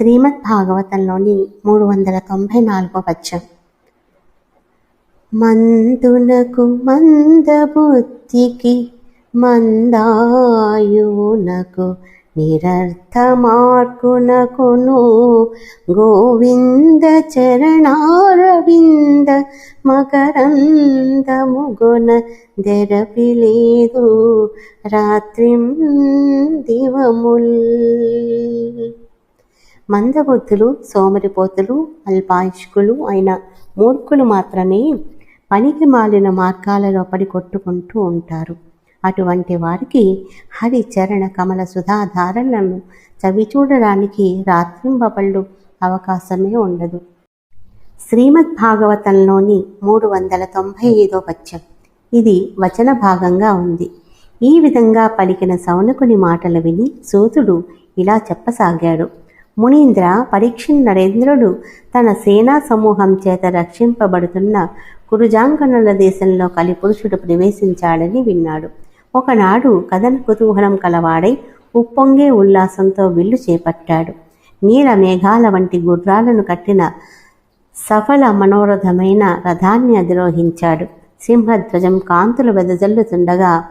శ్రీమద్ భాగవతంలోని మూడు వందల తొంభై నాలుగో పద్యం. మందునకు మందబుద్ధికి మందాయునకు నిరర్థమార్కునకును గోవింద చరణారవింద మకరంద ముగున దెరపిలేదు రాత్రిం దివముల్. మందబుద్ధులు సోమరిపోతులు అల్పాయుష్కులు అయిన మూర్ఖులు మాత్రమే పనికి మాలిన మార్గాలలో పడి కొట్టుకుంటూ ఉంటారు. అటువంటి వారికి హరి చరణ కమల సుధాధారలను చవిచూడడానికి రాత్రింబపళ్ళు అవకాశమే ఉండదు. శ్రీమద్ భాగవతంలోని మూడు వందల తొంభై ఐదో పద్యం. ఇది వచన భాగంగా ఉంది. ఈ విధంగా పలికిన సౌనకుని మాటలు విని సూతుడు ఇలా చెప్పసాగాడు. మునీంద్ర పరీక్ష నరేంద్రుడు తన సేనా సమూహం చేత రక్షింపబడుతున్న కురుజాంకనుల దేశంలో కలిపురుషుడు ప్రవేశించాడని విన్నాడు. ఒకనాడు కథన కుతూహలం కలవాడై ఉప్పొంగే ఉల్లాసంతో విల్లు చేపట్టాడు. నీల మేఘాల వంటి గుర్రాలను కట్టిన సఫల మనోరథమైన రథాన్ని అధిరోహించాడు. సింహధ్వజం కాంతులు వెదజల్లుతుండగా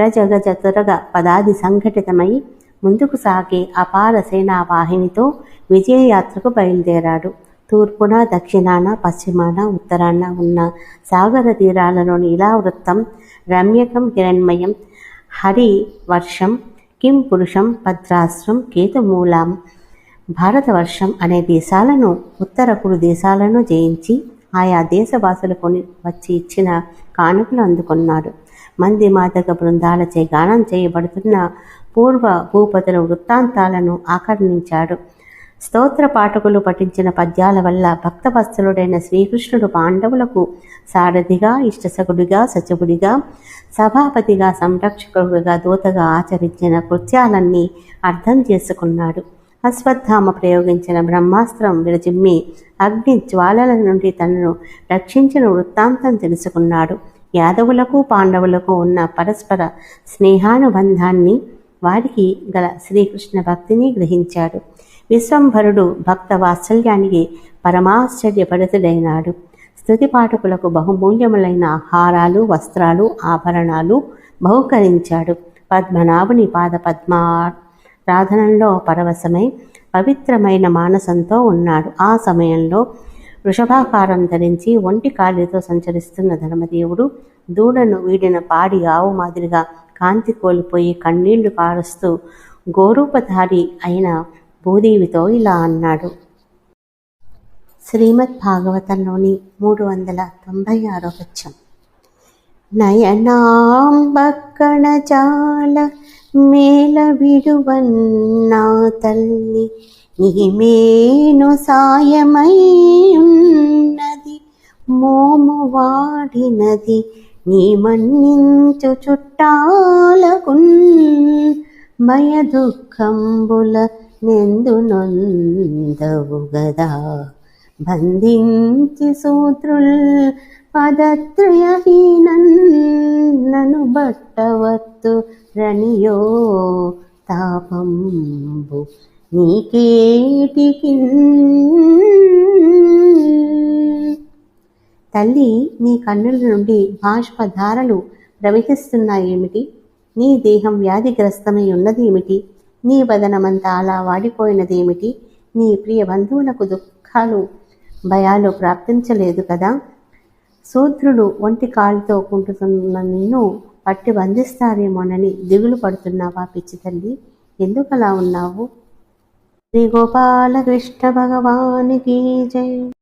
రజగజ తురగ పదాది సంఘటితమై ముందుకు సాగే అపార సేనా వాహినితో విజయయాత్రకు బయలుదేరాడు. తూర్పున దక్షిణాన పశ్చిమాన ఉత్తరాన ఉన్న సాగర తీరాలలోని ఇలా వృత్తం రమ్యకం హిరణ్మయం హరి వర్షం కిం పురుషం భద్రాశ్రం కేతుమూలం భారతవర్షం అనే దేశాలను ఉత్తర కురు దేశాలను జయించి ఆయా దేశవాసులు కొని వచ్చి ఇచ్చిన కానుకలు అందుకున్నాడు. మంది మాదక బృందాలచే గానం చేయబడుతున్న పూర్వ భూపతుల వృత్తాంతాలను ఆకర్ణించాడు. స్తోత్ర పాఠకులు పఠించిన పద్యాల వల్ల భక్తవత్సలుడైన శ్రీకృష్ణుడు పాండవులకు సారథిగా ఇష్టసకుడిగా సచవుడిగా సభాపతిగా సంరక్షకుడిగా దూతగా ఆచరించిన కృత్యాలన్నీ అర్థం చేసుకున్నాడు. అశ్వత్థామ ప్రయోగించిన బ్రహ్మాస్త్రం విరజిమ్మి అగ్ని జ్వాలల నుండి తనను రక్షించిన వృత్తాంతం తెలుసుకున్నాడు. యాదవులకు పాండవులకు ఉన్న పరస్పర స్నేహానుబంధాన్ని వారికి గల శ్రీకృష్ణ భక్తిని గ్రహించాడు. విశ్వంభరుడు భక్త వాత్సల్యానికి పరమాశ్చర్యపరితుడైనాడు. స్థుతి పాఠకులకు బహుమూల్యములైన ఆహారాలు వస్త్రాలు ఆభరణాలు బహుకరించాడు. పద్మనాభుని పాద పద్మారాధనంలో పరవశమై పవిత్రమైన మానసంతో ఉన్నాడు. ఆ సమయంలో వృషభాకారం ధరించి ఒంటి కాళ్ళతో సంచరిస్తున్న ధర్మదేవుడు దూడను వీడిన పాడి ఆవు మాదిరిగా కాంతి కోల్పోయి కన్నీళ్ళు కారుస్తూ గోరూపధారి అయిన భూదేవితో ఇలా అన్నాడు. శ్రీమద్ భాగవతంలోని మూడు వందల తొంభై ఆరో పక్షం నయనాంబక్కణ చాల మేల విడువన్నా తల్లి నీమేను సాయమై ఉన్నది మోము వాడినది నీ మన్నించు చుట్టాలకున్ భయ దుఃఖంబుల నెందునొందవు గదా. బంధించి సూత్రుల్ పదత్రయహీనన్ నను బట్టవత్తు రణియో తాపంబు నీకేటికి తల్లి నీ కన్నుల నుండి బాష్పధారలు ప్రవహిస్తున్నాయేమిటి? నీ దేహం వ్యాధిగ్రస్తమై ఉన్నదేమిటి? నీ వదనమంతా అలా వాడిపోయినదేమిటి? నీ ప్రియ బంధువులకు దుఃఖాలు భయాలు ప్రాప్తించలేదు కదా? శూద్రుడు ఒంటి కాళ్ళతో కుంటుతున్న నిన్ను పట్టి బంధిస్తారేమోనని దిగులు పడుతున్నావా పిచ్చి తల్లి? ఎందుకలా ఉన్నావు? శ్రీ గోపాలకృష్ణ భగవానికి జై.